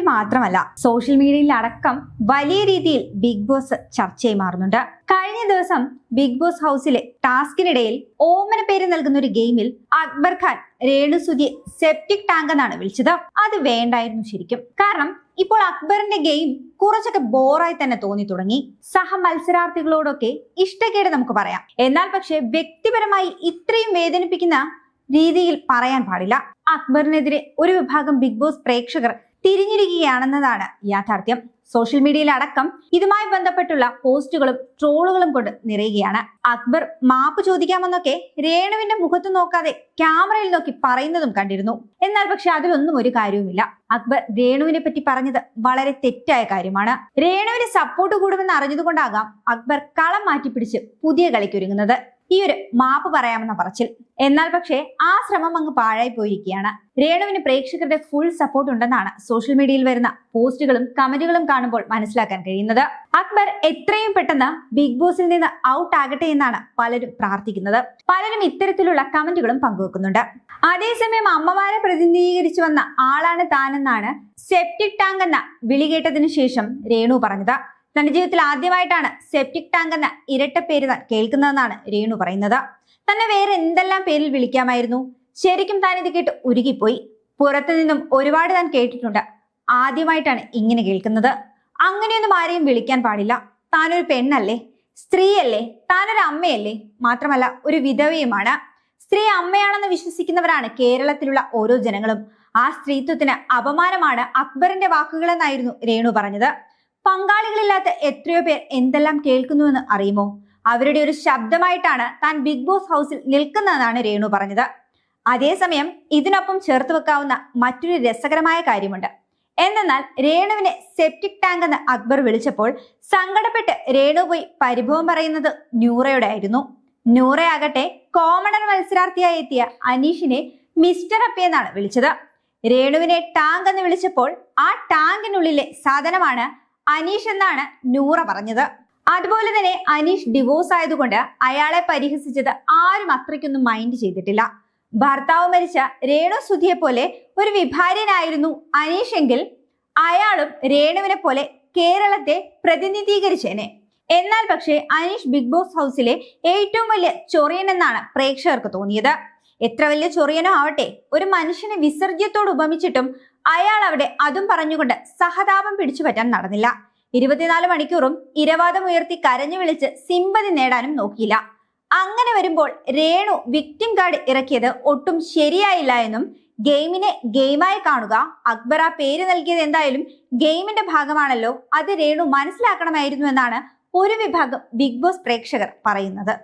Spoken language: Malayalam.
മാത്രമല്ല സോഷ്യൽ മീഡിയയിൽ അടക്കം വലിയ രീതിയിൽ ബിഗ് ബോസ് ചർച്ചയായി മാറുന്നുണ്ട്. കഴിഞ്ഞ ദിവസം ബിഗ് ബോസ് ഹൗസിലെ ടാസ്കിനിടയിൽ ഓമന പേര് നൽകുന്ന ഒരു ഗെയിമിൽ അക്ബർ ഖാൻ രേണുസുതിയെ സെപ്റ്റിക് ടാങ്ക് എന്നാണ് വിളിച്ചത്. അത് വേണ്ടായിരുന്നു ശരിക്കും. കാരണം ഇപ്പോൾ അക്ബറിന്റെ ഗെയിം കുറച്ചൊക്കെ ബോറായി തന്നെ തോന്നി തുടങ്ങി. സഹ മത്സരാർത്ഥികളോടൊക്കെ ഇഷ്ടക്കേട് നമുക്ക് പറയാം. എന്നാൽ പക്ഷെ വ്യക്തിപരമായി ഇത്രയും വേദനിപ്പിക്കുന്ന രീതിയിൽ പറയാൻ പാടില്ല. അക്ബറിനെതിരെ ഒരു വിഭാഗം ബിഗ് ബോസ് പ്രേക്ഷകർ തിരിഞ്ഞിരിക്കുകയാണെന്നതാണ് യാഥാർത്ഥ്യം. സോഷ്യൽ മീഡിയയിൽ അടക്കം ഇതുമായി ബന്ധപ്പെട്ടുള്ള പോസ്റ്റുകളും ട്രോളുകളും കൊണ്ട് നിറയുകയാണ്. അക്ബർ മാപ്പ് ചോദിക്കാമെന്നൊക്കെ രേണുവിന്റെ മുഖത്ത് നോക്കാതെ ക്യാമറയിൽ നോക്കി പറയുന്നതും കണ്ടിരുന്നു. എന്നാൽ പക്ഷെ അതിലൊന്നും ഒരു കാര്യവുമില്ല. അക്ബർ രേണുവിനെ പറ്റി പറഞ്ഞത് വളരെ തെറ്റായ കാര്യമാണ്. രേണുവിന് സപ്പോർട്ട് കൂടുമെന്ന് അറിഞ്ഞതുകൊണ്ടാകാം അക്ബർ കളം മാറ്റിപ്പിടിച്ച് പുതിയ കളിക്കൊരുങ്ങുന്നത് ഈ ഒരു മാപ്പ് പറയാമെന്ന പറച്ചിൽ. എന്നാൽ പക്ഷേ ആ ശ്രമം അങ്ങ് പാഴായി പോയിരിക്കുകയാണ്. രേണുവിന് പ്രേക്ഷകരുടെ ഫുൾ സപ്പോർട്ട് ഉണ്ടെന്നാണ് സോഷ്യൽ മീഡിയയിൽ വരുന്ന പോസ്റ്റുകളും കമന്റുകളും കാണുമ്പോൾ മനസ്സിലാക്കാൻ കഴിയുന്നത്. അക്ബർ എത്രയും പെട്ടെന്ന് ബിഗ് ബോസിൽ നിന്ന് ഔട്ട് ആകട്ടെ എന്നാണ് പലരും പ്രാർത്ഥിക്കുന്നത്. പലരും ഇത്തരത്തിലുള്ള കമന്റുകളും പങ്കുവെക്കുന്നുണ്ട്. അതേസമയം അമ്മമാരെ പ്രതിനിധീകരിച്ചു വന്ന ആളാണ് താനെന്നാണ് സെപ്റ്റിക് ടാങ്ക് എന്ന വിളി കേട്ടതിനു ശേഷം രേണു പറഞ്ഞത്. തന്റെ ജീവിതത്തിൽ ആദ്യമായിട്ടാണ് സെപ്റ്റിക് ടാങ്ക് എന്ന ഇരട്ട പേര് കേൾക്കുന്നതെന്നാണ് രേണു പറയുന്നത്. തന്നെ വേറെ എന്തെല്ലാം പേരിൽ വിളിക്കാമായിരുന്നു? ശരിക്കും താൻ ഇത് കേട്ട് ഉരുകിപ്പോയി. പുറത്തു നിന്നും ഒരുപാട് താൻ കേട്ടിട്ടുണ്ട്. ആദ്യമായിട്ടാണ് ഇങ്ങനെ കേൾക്കുന്നത്. അങ്ങനെയൊന്നും ആരെയും വിളിക്കാൻ പാടില്ല. താനൊരു പെണ്ണല്ലേ? സ്ത്രീയല്ലേ? താനൊരു അമ്മയല്ലേ? മാത്രമല്ല ഒരു വിധവയുമാണ്. സ്ത്രീ അമ്മയാണെന്ന് വിശ്വസിക്കുന്നവരാണ് കേരളത്തിലുള്ള ഓരോ ജനങ്ങളും. ആ സ്ത്രീത്വത്തിന് അപമാനമാണ് അക്ബറിന്റെ വാക്കുകളെന്നായിരുന്നു രേണു പറഞ്ഞത്. പങ്കാളികളില്ലാത്ത എത്രയോ പേർ എന്തെല്ലാം കേൾക്കുന്നുവെന്ന് അറിയുമോ? അവരുടെ ഒരു ശബ്ദമായിട്ടാണ് താൻ ബിഗ് ബോസ് ഹൗസിൽ നിൽക്കുന്നതെന്നാണ് രേണു പറഞ്ഞത്. അതേസമയം ഇതിനൊപ്പം ചേർത്ത് വെക്കാവുന്ന മറ്റൊരു രസകരമായ കാര്യമുണ്ട്. എന്നാൽ രേണുവിനെ സെപ്റ്റിക് ടാങ്ക് എന്ന് അക്ബർ വിളിച്ചപ്പോൾ സങ്കടപ്പെട്ട് രേണു പോയി പരിഭവം പറയുന്നത് ന്യൂറയുടെ ആയിരുന്നു ന്യൂറയാകട്ടെ കോമണർ മത്സരാർത്ഥിയായി എത്തിയ അനീഷിനെ മിസ്റ്റർ അപ്പി എന്നാണ് വിളിച്ചത്. രേണുവിനെ ടാങ്ക് എന്ന് വിളിച്ചപ്പോൾ ആ ടാങ്കിനുള്ളിലെ സാധനമാണ് അനീഷ് എന്നാണ് നൂറ പറഞ്ഞത്. അതുപോലെ തന്നെ അനീഷ് ഡിവോഴ്സ് ആയതുകൊണ്ട് അയാളെ പരിഹസിച്ചത് ആരും അത്രയ്ക്കൊന്നും മൈൻഡ് ചെയ്തിട്ടില്ല. ഭർത്താവ് മരിച്ച രേണു സുധിയെ പോലെ ഒരു വിഭാര്യനായിരുന്നു അനീഷ് എങ്കിൽ അയാളും രേണുവിനെ പോലെ കേരളത്തെ പ്രതിനിധീകരിച്ചേനെ. എന്നാൽ പക്ഷേ അനീഷ് ബിഗ് ബോസ് ഹൗസിലെ ഏറ്റവും വലിയ ചൊറിയൻ എന്നാണ് പ്രേക്ഷകർക്ക് തോന്നിയത്. എത്ര വലിയ ചൊറിയനോ ആവട്ടെ ഒരു മനുഷ്യനെ വിസർജ്യത്തോട് ഉപമിച്ചിട്ടും അയാൾ അവിടെ അതും പറഞ്ഞുകൊണ്ട് സഹതാപം പിടിച്ചു പറ്റാൻ നടന്നില്ല. ഇരുപത്തിനാല് മണിക്കൂറും ഇരവാദം ഉയർത്തി കരഞ്ഞു വിളിച്ച് സിമ്പതി നേടാനും നോക്കിയില്ല. അങ്ങനെ വരുമ്പോൾ രേണു വിക്ടിം കാർഡ് ഇറക്കിയത് ഒട്ടും ശരിയായില്ല എന്നും ഗെയിമിനെ ഗെയിമായി കാണുക അക്ബർ ആ പേര് നൽകിയത് എന്തായാലും ഗെയിമിന്റെ ഭാഗമാണല്ലോ അത് രേണു മനസ്സിലാക്കണമായിരുന്നു എന്നാണ് ഒരു വിഭാഗം ബിഗ് ബോസ് പ്രേക്ഷകർ പറയുന്നത്.